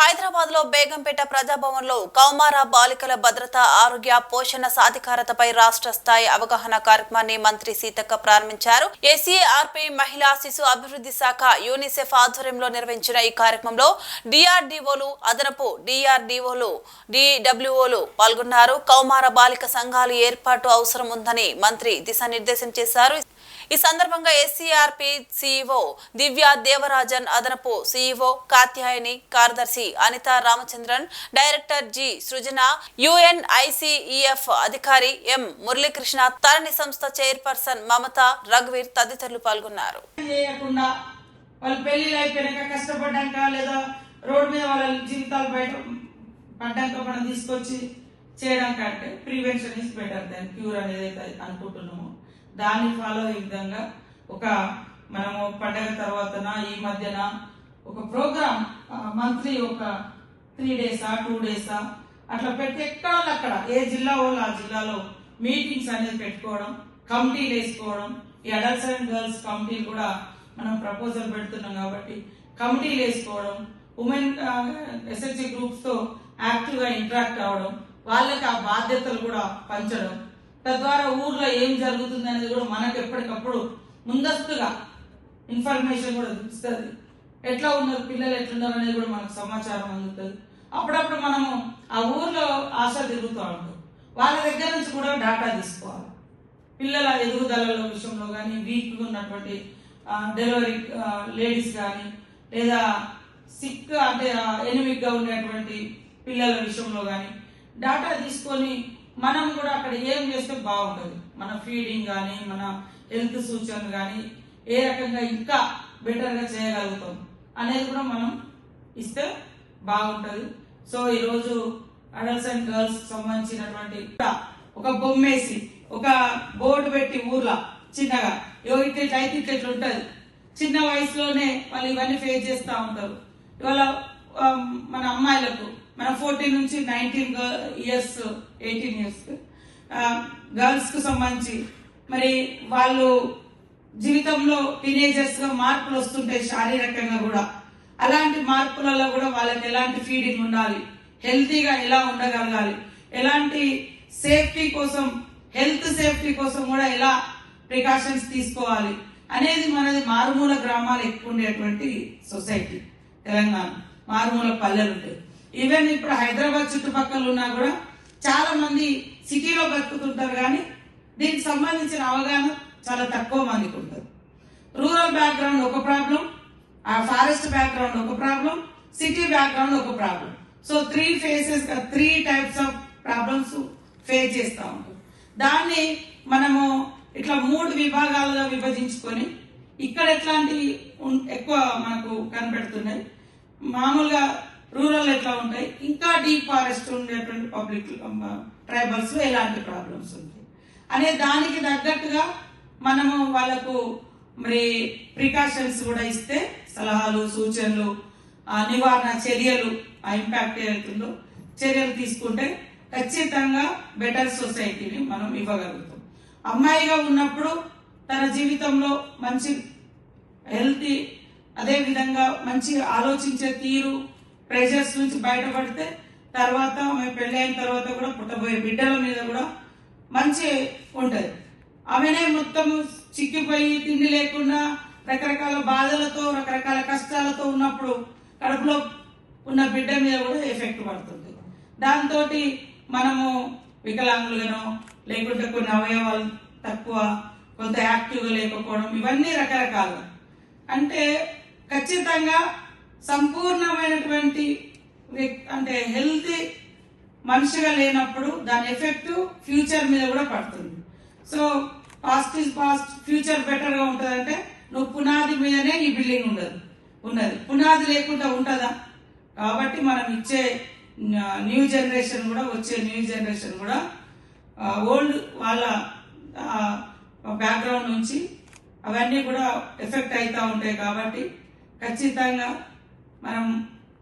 హైదరాబాద్లో బేగంపేట ప్రజాభవన్లో కౌమార బాలికల భద్రత ఆరోగ్య పోషణ సాధికారతపై రాష్ట్ర స్థాయి అవగాహన కార్యక్రమాన్ని మంత్రి సీతక్క ప్రారంభించారు. ఏసీఆర్పీ మహిళా శిశు అభివృద్ధి శాఖ యూనిసెఫ్ ఆధ్వర్యంలో నిర్వహించిన ఈ కార్యక్రమంలో డిఆర్డీఓలు అదనపు డిఆర్డీఓలు డిడబ్ల్యూఓలు పాల్గొన్నారు. కౌమార బాలిక సంఘాలు ఏర్పాటు అవసరం ఉందని మంత్రి దిశానిర్దేశం చేశారు. ఈ సందర్భంగా ఎస్సీఆర్పీ సీఈఓ దివ్య దేవరాజన్ అదనపు సీఈఓ కాత్యాయని కార్యదర్శి Anitha Ramachandran director G Srujana UNICEF అధికారి ఎం మురళీకృష్ణ తరణి సంస్థ చైర్పర్సన్ మమత రఘువీర్ తదితరులు పాల్గొన్నారు. వాళ్ళు పెళ్ళిళ్ళు అయిపోయాక కష్టపడ్డాక లేదా రోడ్డు మీద వాళ్ళ జీవితాలు బయట పడ్డాక మనం తీసుకొచ్చి చేయడం కంటే prevention is better then cure అనేది అయితే అనుకుంటున్నాము. దాన్ని ఫాలో అయ్యే విధంగా ఒక మనము పండగ తర్వాతన ఈ మధ్యన ఒక ప్రోగ్రామ్ మంత్లీ ఒక త్రీ డేసా టూ డేసా అట్లా పెట్టి ఎక్కడ అక్కడ ఏ జిల్లా వాళ్ళు ఆ జిల్లాలో మీటింగ్స్ అనేది పెట్టుకోవడం కమిటీలు వేసుకోవడం ఈ అడల్ట్స్ అండ్ గర్ల్స్ కమిటీలు కూడా మనం ప్రపోజల్ పెడుతున్నాం కాబట్టి కమిటీలు వేసుకోవడం ఉమెన్ ఎస్ఎస్సి గ్రూప్స్తో యాక్టివ్గా ఇంటరాక్ట్ అవ్వడం వాళ్ళకి ఆ బాధ్యతలు కూడా పంచడం తద్వారా ఊర్లో ఏం జరుగుతుంది అనేది కూడా మనకు ఎప్పటికప్పుడు ముందస్తుగా ఇన్ఫర్మేషన్ కూడా తెలుస్తుంది. ఎట్లా ఉన్నారు పిల్లలు ఎట్లున్నారు అనేది కూడా మనకు సమాచారం అందుతుంది. అప్పుడప్పుడు మనము ఆ ఊర్లో ఆశ తిరుగుతూ ఉంటాం. వాళ్ళ దగ్గర నుంచి కూడా డాటా తీసుకోవాలి. పిల్లల ఎదుగుదల విషయంలో కానీ వీక్గా ఉన్నటువంటి డెలివరీ లేడీస్ కానీ లేదా సిక్ అంటే ఎనిమిక్గా ఉండేటువంటి పిల్లల విషయంలో కానీ డాటా తీసుకొని మనం కూడా అక్కడ ఏం చేస్తే బాగుంటుంది. మన ఫీడింగ్ కానీ మన హెల్త్ సూచనలు కానీ ఏ రకంగా ఇంకా బెటర్గా చేయగలుగుతాం అనేది కూడా మనం ఇస్తే బాగుంటుంది. సో ఈరోజు అడల్ట్స్ అండ్ గర్ల్స్ సంబంధించినటువంటి ఒక బొమ్మేసి ఒక బోర్డు పెట్టి ఊర్లో చిన్నగా. యో ఇట్లా అయితే ఇట్లా ఇట్లా చిన్న వయసులోనే వాళ్ళు ఇవన్నీ ఫేస్ చేస్తూ ఉంటారు. ఇవాళ మన అమ్మాయిలకు మన ఫోర్టీన్ నుంచి నైన్టీన్ ఇయర్స్ ఎయిటీన్ ఇయర్స్ గర్ల్స్కు సంబంధించి మరి వాళ్ళు జీవితంలో టీనేజర్స్గా మార్పులు వస్తుంటాయి శారీరకంగా కూడా. అలాంటి మార్పులలో కూడా వాళ్ళకి ఎలాంటి ఫీడింగ్ ఉండాలి? హెల్తీగా ఎలా ఉండగలగాలి? ఎలాంటి సేఫ్టీ కోసం హెల్త్ సేఫ్టీ కోసం కూడా ఎలా ప్రికాషన్స్ తీసుకోవాలి? అనేది మనది మారుమూల గ్రామాలు ఎక్కువ ఉండేటువంటి సొసైటీ తెలంగాణ. మారుమూల పల్లెలు ఉంటాయి. ఈవెన్ ఇప్పుడు హైదరాబాద్ చుట్టుపక్కల ఉన్నా కూడా చాలా మంది సిటీలో బతుకుతుంటారు కానీ దీనికి సంబంధించిన అవగాహన చాలా తక్కువ మందికి ఉంటుంది. రూరల్ బ్యాక్గ్రౌండ్ ఒక ప్రాబ్లం ఆ ఫారెస్ట్ బ్యాక్గ్రౌండ్ ఒక ప్రాబ్లం సిటీ బ్యాక్గ్రౌండ్ ఒక problem so three faces three types of problems face చేస్తూ ఉంటాం. దాన్ని మనము ఇట్లా మూడు విభాగాలుగా విభజించుకొని ఇక్కడ ఎట్లాంటివి ఎక్కువ మనకు కనపెడుతున్నాయి మామూలుగా రూరల్ ఎట్లా ఉంటాయి? ఇంకా డీప్ ఫారెస్ట్ ఉండేటువంటి పబ్లిక్ ట్రైబల్స్లో ఎలాంటి ప్రాబ్లమ్స్ ఉంటాయి? అనే దానికి తగ్గట్టుగా మనము వాళ్ళకు మరి ప్రికాషన్స్ కూడా ఇస్తే సలహాలు సూచనలు ఆ నివారణ చర్యలు ఆ ఇంపాక్ట్ ఏదైతుందో చర్యలు తీసుకుంటే ఖచ్చితంగా బెటర్ సొసైటీని మనం ఇవ్వగలుగుతాం. అమ్మాయిగా ఉన్నప్పుడు తన జీవితంలో మంచి హెల్తీ అదేవిధంగా మంచిగా మంచి ఆలోచించే తీరు ప్రెషర్స్ నుంచి బయటపడితే తర్వాత ఆమె పెళ్ళైన తర్వాత కూడా పుట్టబోయే బిడ్డల మీద కూడా మంచి ఉంటుంది. ఆమెనే మొత్తం చిక్కిపోయి తిండి లేకుండా రకరకాల బాధలతో రకరకాల కష్టాలతో ఉన్నప్పుడు కడుపులో ఉన్న బిడ్డ మీద కూడా ఎఫెక్ట్ పడుతుంది. దాంతో మనము వికలాంగులుగానో లేకుంటే కొన్ని అవయవాలు తక్కువ కొంత యాక్టివ్గా లేకపోవడం ఇవన్నీ రకరకాలుగా అంటే ఖచ్చితంగా సంపూర్ణమైనటువంటి అంటే హెల్తీ మనిషిగా లేనప్పుడు దాని ఎఫెక్ట్ ఫ్యూచర్ మీద కూడా పడుతుంది. So past is past future బెటర్గా ఉంటుందంటే నువ్వు పునాది మీదనే ఈ బిల్డింగ్ ఉండదు ఉన్నది. పునాది లేకుండా ఉంటుందా? కాబట్టి మనం ఇచ్చే న్యూ జనరేషన్ కూడా వచ్చే న్యూ జనరేషన్ కూడా ఓల్డ్ వాళ్ళ బ్యాక్గ్రౌండ్ నుంచి అవన్నీ కూడా ఎఫెక్ట్ అవుతూ ఉంటాయి కాబట్టి ఖచ్చితంగా మనం